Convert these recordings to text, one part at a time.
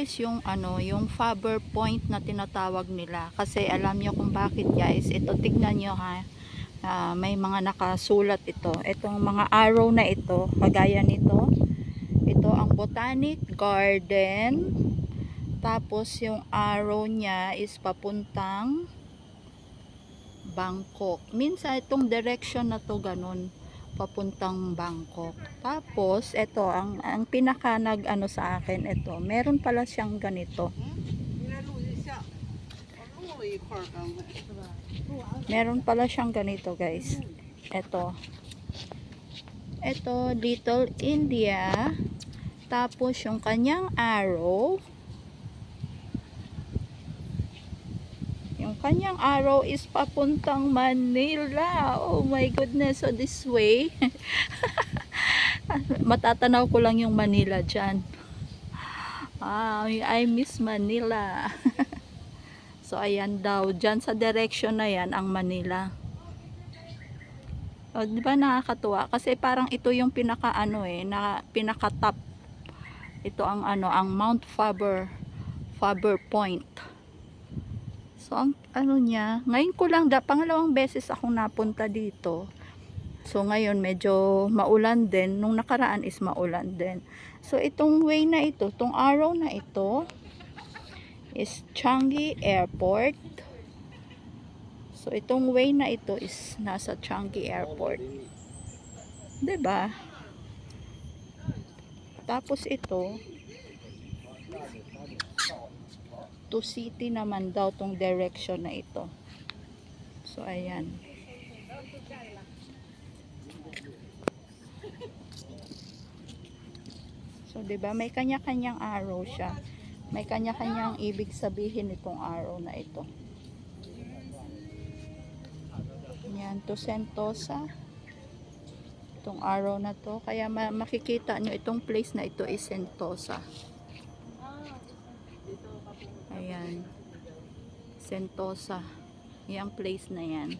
Guys yung ano, yung Faber Point na tinatawag nila kasi alam niyo kung bakit guys. Ito tignan niyo ha. Ah, may mga nakasulat ito. Itong mga arrow na ito, kagaya nito. Ito ang Botanic Garden. Tapos yung arrow niya is papuntang Bangkok. Minsan itong direction na to ganun papuntang Bangkok. Tapos, ito, ang, ang pinaka nag ano sa akin, ito, meron pala siyang ganito. Meron pala siyang ganito, guys. Ito. Ito, Little India. Tapos, yung kanyang arrow, Yung kanyang arrow is papuntang Manila. Oh my goodness. So, this way. Matatanaw ko lang yung Manila dyan. Ah, I miss Manila. So, ayan daw. Diyan sa direction na yan, ang Manila. O, di ba nakakatuwa? Kasi parang ito yung pinaka ano eh, na, pinaka top. Ito ang ano, ang Mount Faber, Faber Point. So, ang ano niya, ngayon ko lang, da, pangalawang beses akong napunta dito. So, ngayon medyo maulan din. Nung nakaraan is maulan din. So, itong way na ito, itong arrow na ito, is Changi Airport. So itong way na ito is nasa Changi Airport. ba? Tapos ito to city naman daw tong direction na ito. So ayan. So ba may kanya-kanyang arrow siya may kanya-kanyang ibig sabihin itong araw na ito. Yan, to Sentosa. Itong araw na to. Kaya ma- makikita nyo itong place na ito is Sentosa. Ayan. Sentosa. Yung place na yan.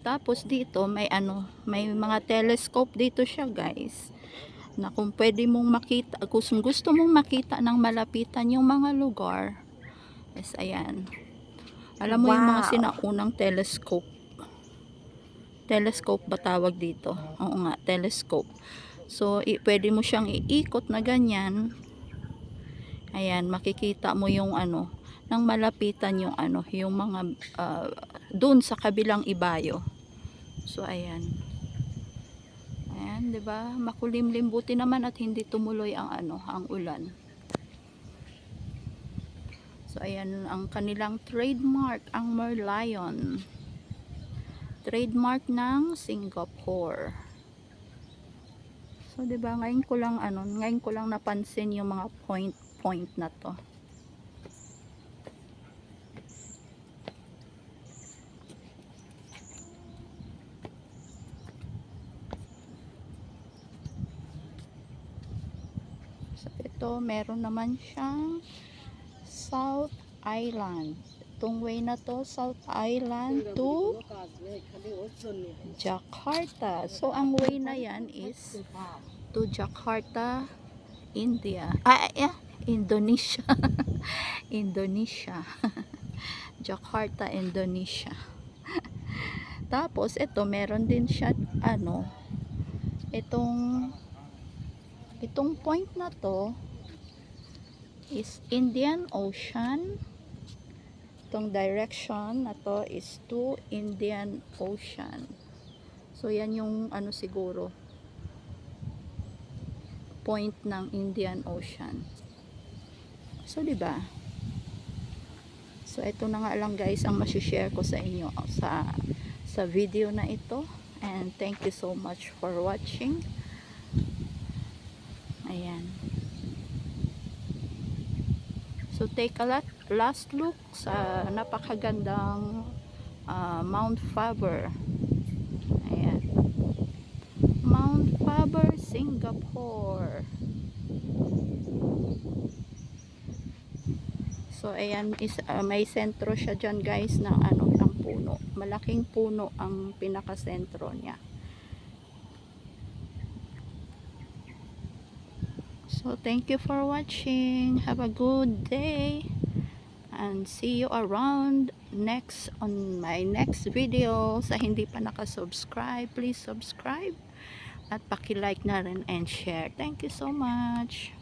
Tapos dito may ano, may mga telescope dito siya guys. na kung pwede mong makita, kung gusto mong makita ng malapitan yung mga lugar, is ayan. Alam mo yung mga Wow. sinaunang telescope. Telescope ba tawag dito? Oo nga, telescope. So, i- pwede mo siyang iikot na ganyan. Ayan, makikita mo yung ano, nang malapitan yung ano, yung mga ah, dun sa kabilang ibayo. So, ayan. Ayan, 'di ba? Makulimlim buti naman at hindi tumuloy ang ano, ang ulan. So ayan ang kanilang trademark, ang Merlion. Trademark ng Singapore. So 'di ba ngayon ko lang ano, ngayon ko lang napansin yung mga point point na to. So, ito, meron naman siyang South Island. Itong way na to, South Island to Jakarta. So, ang way na yan is to Jakarta, India. Ah, yeah, Indonesia. Indonesia. Jakarta, Indonesia. Tapos, ito, meron din siya, ano, itong itong point na to is Indian Ocean itong direction na to is to Indian Ocean. So yan yung ano siguro point ng Indian Ocean. So di ba? So ito na nga lang guys ang share ko sa inyo sa sa video na ito. And thank you so much for watching. Ayan. So take a lot, last look sa napakagandang ah, Mount Faber. Ayan. Mount Faber, Singapore. So ayan is ah, may sentro siya diyan guys ng ano ng puno. Malaking puno ang pinaka-sentro niya. So thank you for watching. Have a good day. And see you around next on my next video. Sa hindi pa nakasubscribe, please subscribe. At paki-like na rin and share. Thank you so much.